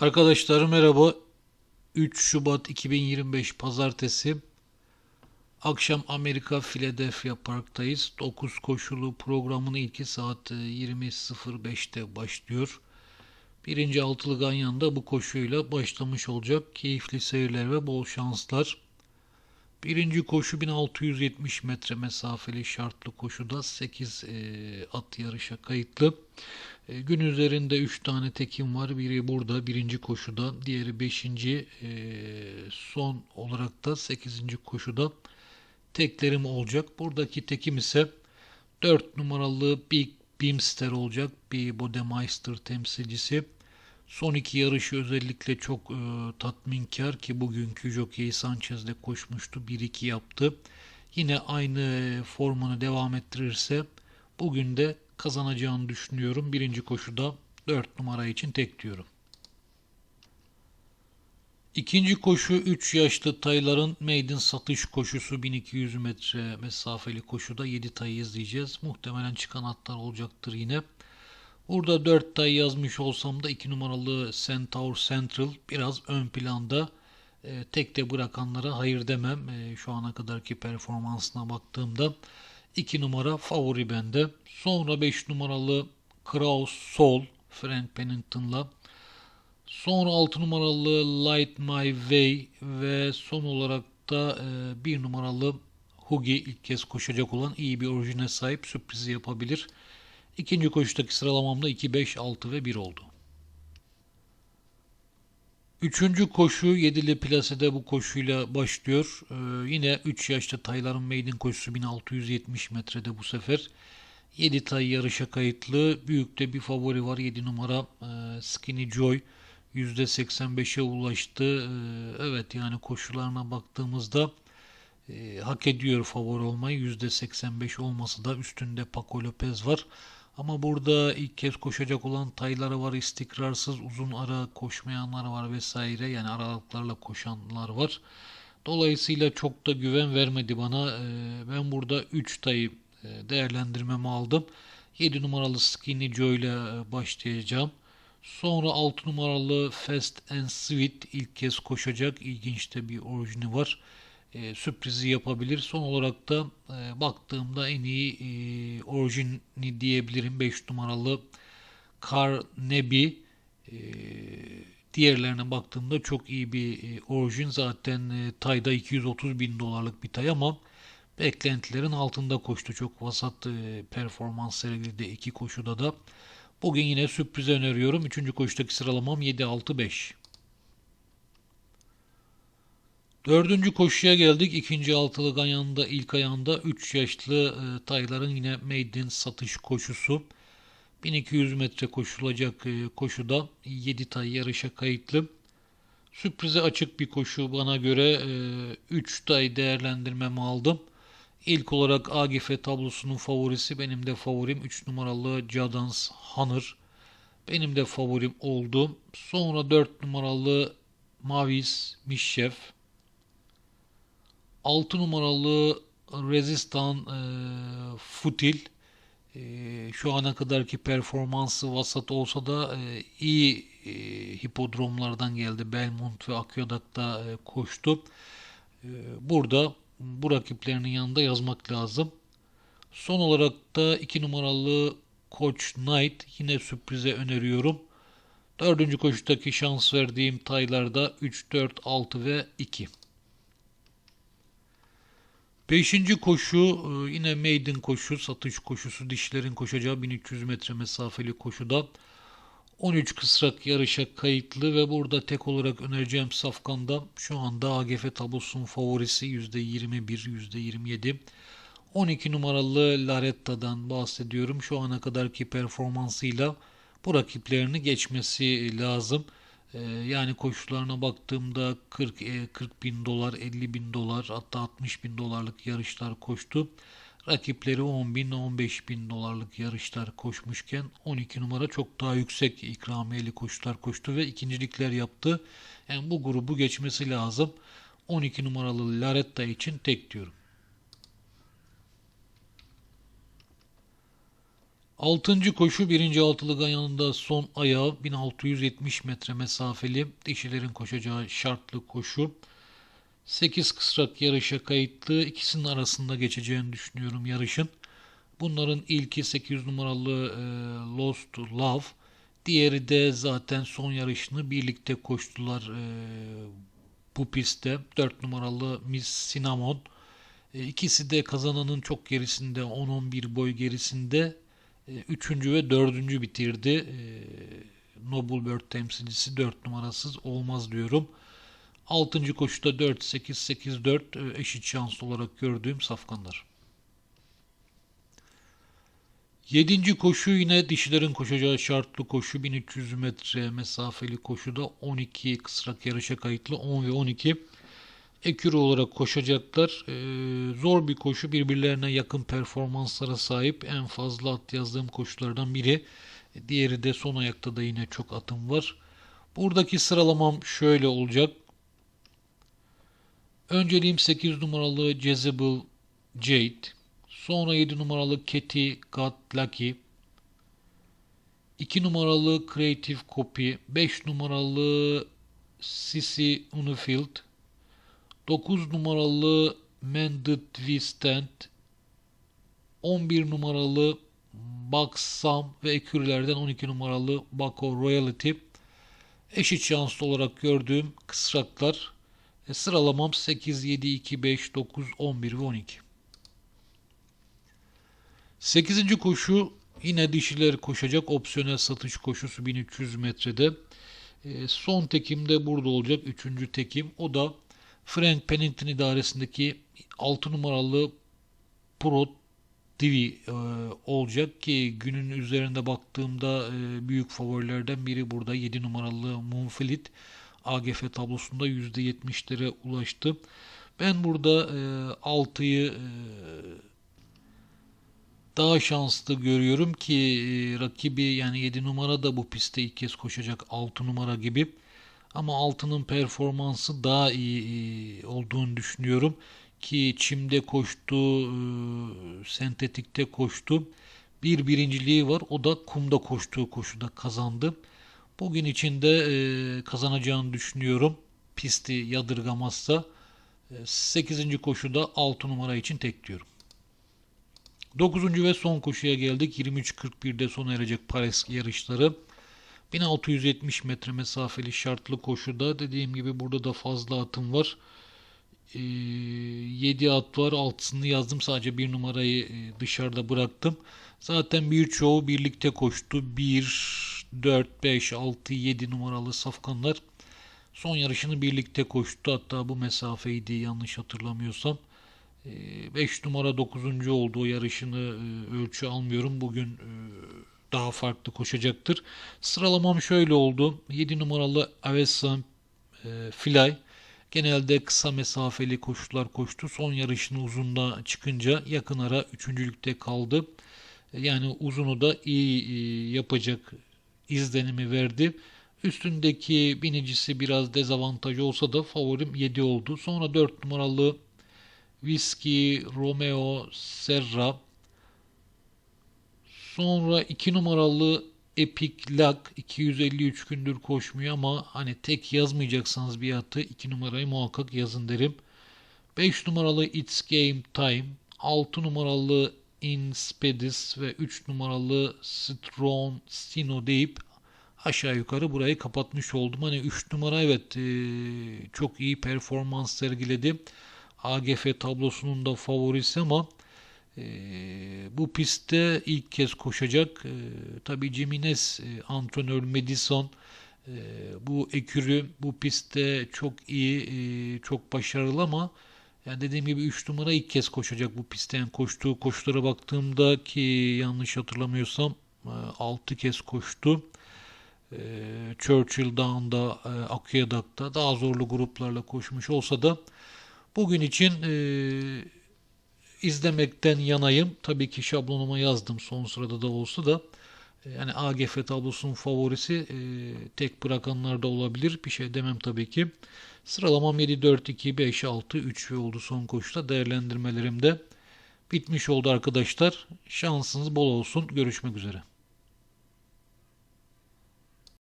Arkadaşlar merhaba. 3 Şubat 2025 Pazartesi. Akşam Amerika Philadelphia Park'tayız. 9 koşulu programın ilki saat 20.05'te başlıyor. Birinci altılı ganyan da bu koşuyla başlamış olacak. Keyifli seyirler ve bol şanslar. Birinci koşu 1670 metre mesafeli şartlı koşuda 8 e, at yarışa kayıtlı. E, gün üzerinde 3 tane tekim var. Biri burada birinci koşuda, diğeri 5. E, son olarak da 8. koşuda teklerim olacak. Buradaki tekim ise 4 numaralı Big Beamster olacak. Bir Bodemeister temsilcisi. Son iki yarışı özellikle çok e, tatminkar ki bugünkü Jockey Sanchez'de koşmuştu. 1-2 yaptı. Yine aynı formunu devam ettirirse bugün de kazanacağını düşünüyorum. Birinci koşuda 4 numara için tek diyorum. İkinci koşu 3 yaşlı tayların maiden satış koşusu 1200 metre mesafeli koşuda 7 tayı izleyeceğiz. Muhtemelen çıkan atlar olacaktır yine. Burada 4 tay yazmış olsam da 2 numaralı Centaur Central biraz ön planda. E, tek de bırakanlara hayır demem. E, şu ana kadarki performansına baktığımda 2 numara favori bende. Sonra 5 numaralı Kraus Sol Frank Pennington'la. Sonra 6 numaralı Light My Way ve son olarak da 1 e, numaralı Hugi ilk kez koşacak olan iyi bir orijine sahip sürprizi yapabilir. İkinci koşudaki sıralamamda 2, 5, 6 ve 1 oldu. Üçüncü koşu Yedili Plase'de bu koşuyla başlıyor. Ee, yine 3 yaşta tayların maiden koşusu 1670 metrede bu sefer. 7 tay yarışa kayıtlı. Büyükte bir favori var 7 numara e, Skinny Joy. %85'e ulaştı. E, evet yani koşularına baktığımızda e, hak ediyor favori olmayı. %85 olması da üstünde Paco Lopez var. Ama burada ilk kez koşacak olan tayları var, istikrarsız uzun ara koşmayanlar var vesaire. Yani aralıklarla koşanlar var. Dolayısıyla çok da güven vermedi bana. Ee, ben burada 3 tayı e, değerlendirmemi aldım. 7 numaralı Skinny Joe ile e, başlayacağım. Sonra 6 numaralı Fast and Sweet ilk kez koşacak. İlginç de bir orijini var e, sürprizi yapabilir. Son olarak da e, baktığımda en iyi e, orijini diyebilirim. 5 numaralı Carnebi e, diğerlerine baktığımda çok iyi bir e, orijin. Zaten e, tayda 230 bin dolarlık bir tay ama beklentilerin altında koştu. Çok vasat e, performans sergiledi iki koşuda da. Bugün yine sürpriz öneriyorum. Üçüncü koşudaki sıralamam 7-6-5. Dördüncü koşuya geldik. İkinci altılı ayağında ilk ayağında 3 yaşlı e, tayların yine maiden satış koşusu. 1200 metre koşulacak e, koşuda 7 tay yarışa kayıtlı. Sürprize açık bir koşu bana göre e, 3 tay değerlendirmemi aldım. İlk olarak AGF tablosunun favorisi benim de favorim 3 numaralı Jadans Hanır. Benim de favorim oldu. Sonra 4 numaralı Mavis Mişşef. 6 numaralı Resistan e, Futil e, şu ana kadarki performansı vasat olsa da e, iyi e, hipodromlardan geldi. Belmont ve Akyodak'ta e, koştu. E, burada bu rakiplerinin yanında yazmak lazım. Son olarak da 2 numaralı Coach Knight yine sürprize öneriyorum. Dördüncü koşudaki şans verdiğim taylarda 3, 4, 6 ve 2. Beşinci koşu e, yine maiden koşu, satış koşusu, dişlerin koşacağı 1300 metre mesafeli koşuda 13 kısrak yarışa kayıtlı ve burada tek olarak önereceğim Safkan'da şu anda AGF tablosunun favorisi %21, %27. 12 numaralı Laretta'dan bahsediyorum. Şu ana kadarki performansıyla bu rakiplerini geçmesi lazım. Ee, yani koşularına baktığımda 40, 40 e, bin dolar, 50 bin dolar hatta 60 bin dolarlık yarışlar koştu. Rakipleri 10 bin, 15 bin dolarlık yarışlar koşmuşken 12 numara çok daha yüksek ikramiyeli koşular koştu ve ikincilikler yaptı. Yani bu grubu geçmesi lazım. 12 numaralı Laretta için tek diyorum. Altıncı koşu birinci altılı ganyanında son ayağı 1670 metre mesafeli dişilerin koşacağı şartlı koşu. 8 kısrak yarışa kayıtlı ikisinin arasında geçeceğini düşünüyorum yarışın. Bunların ilki 8 numaralı e, Lost Love. Diğeri de zaten son yarışını birlikte koştular e, bu pistte. 4 numaralı Miss Cinnamon. E, ikisi de kazananın çok gerisinde 10-11 boy gerisinde. E, üçüncü ve dördüncü bitirdi. E, Noble Bird temsilcisi 4 numarasız olmaz diyorum. Altıncı koşuda 4-8-8-4 e, eşit şanslı olarak gördüğüm safkanlar. Yedinci koşu yine dişilerin koşacağı şartlı koşu 1300 metre mesafeli koşuda 12 kısrak yarışa kayıtlı 10 ve 12 ekürü olarak koşacaklar. Ee, zor bir koşu birbirlerine yakın performanslara sahip en fazla at yazdığım koşulardan biri. Diğeri de son ayakta da yine çok atım var. Buradaki sıralamam şöyle olacak. Önceliğim 8 numaralı Jezebel Jade. Sonra 7 numaralı Katy Got Lucky. 2 numaralı Creative Copy. 5 numaralı Sissy Unifield. 9 numaralı Mended We Stand. 11 numaralı Baksam ve ekürlerden 12 numaralı Bako Royalty. Eşit şanslı olarak gördüğüm kısraklar. E, sıralamam 8, 7, 2, 5, 9, 11 ve 12. 8. koşu yine dişiler koşacak opsiyonel satış koşusu 1300 metrede. E, son tekim de burada olacak. 3. tekim. O da Frank Pennington idaresindeki 6 numaralı Pro TV e, olacak ki günün üzerinde baktığımda e, büyük favorilerden biri burada 7 numaralı Moonfleet AGF tablosunda %70'lere ulaştı. Ben burada e, 6'yı e, daha şanslı görüyorum ki e, rakibi yani 7 numara da bu pistte ilk kez koşacak 6 numara gibi. Ama 6'nın performansı daha iyi olduğunu düşünüyorum. Ki çimde koştu, sentetikte koştu. Bir birinciliği var. O da kumda koştuğu koşuda kazandı. Bugün içinde kazanacağını düşünüyorum. Pisti yadırgamazsa. 8. koşuda 6 numara için tekliyorum. 9. ve son koşuya geldik. 23.41'de sona erecek Paris yarışları. 1670 metre mesafeli şartlı koşuda dediğim gibi burada da fazla atım var. E, 7 at var. Altısını yazdım. Sadece bir numarayı e, dışarıda bıraktım. Zaten birçoğu birlikte koştu. 1, 4, 5, 6, 7 numaralı safkanlar son yarışını birlikte koştu. Hatta bu mesafeydi yanlış hatırlamıyorsam. 5 ee, numara 9. oldu o yarışını e, ölçü almıyorum. Bugün e, daha farklı koşacaktır. Sıralamam şöyle oldu. 7 numaralı Avesan e, Fly genelde kısa mesafeli koşular koştu. Son yarışını uzunda çıkınca yakın ara üçüncülükte kaldı. Yani uzunu da iyi yapacak izlenimi verdi. Üstündeki binicisi biraz dezavantaj olsa da favorim 7 oldu. Sonra 4 numaralı Whiskey Romeo Serra. Sonra 2 numaralı Epic Luck 253 gündür koşmuyor ama hani tek yazmayacaksanız bir atı 2 numarayı muhakkak yazın derim. 5 numaralı It's Game Time, 6 numaralı Inspedis ve 3 numaralı Strong Sino deyip aşağı yukarı burayı kapatmış oldum. Hani 3 numara evet çok iyi performans sergiledi. AGF tablosunun da favorisi ama e, bu pistte ilk kez koşacak. E, tabii Cemines e, antrenör Madison e, bu ekürü bu pistte çok iyi, e, çok başarılı ama yani dediğim gibi 3 numara ilk kez koşacak bu pistte. Yani koştuğu koşulara baktığımda ki yanlış hatırlamıyorsam 6 e, kez koştu. Churchill Down'da, Aqueduct'ta daha zorlu gruplarla koşmuş olsa da Bugün için izlemekten yanayım. Tabii ki şablonuma yazdım son sırada da olsa da. E, yani AGF tablosunun favorisi e, tek bırakanlar da olabilir. Bir şey demem tabii ki. Sıralamam 7, 4, 2, 5, 6, 3 ve oldu son koşuda değerlendirmelerimde. bitmiş oldu arkadaşlar. Şansınız bol olsun. Görüşmek üzere.